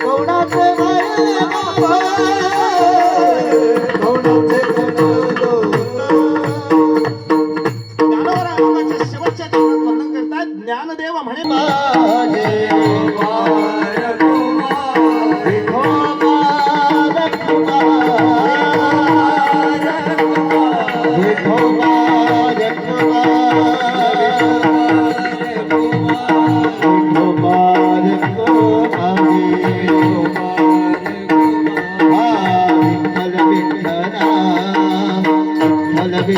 कोणाचं Hare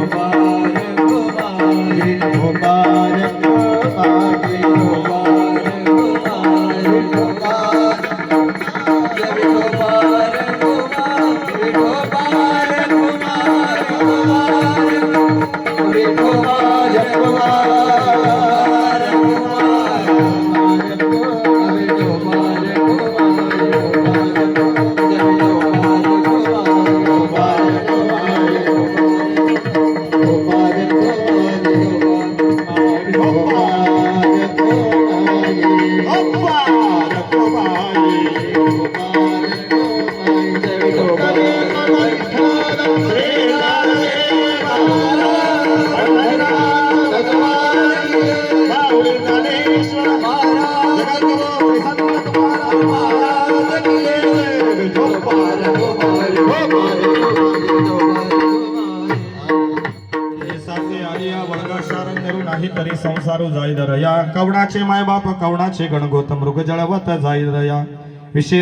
Rama Hare Kumar ગોરકવાળી ગોરકવાળી મન धरू संसारू जाईद रया कवणाचे मायबाप कवणाचे गणगोत मृग जळवत जाईद रया विषय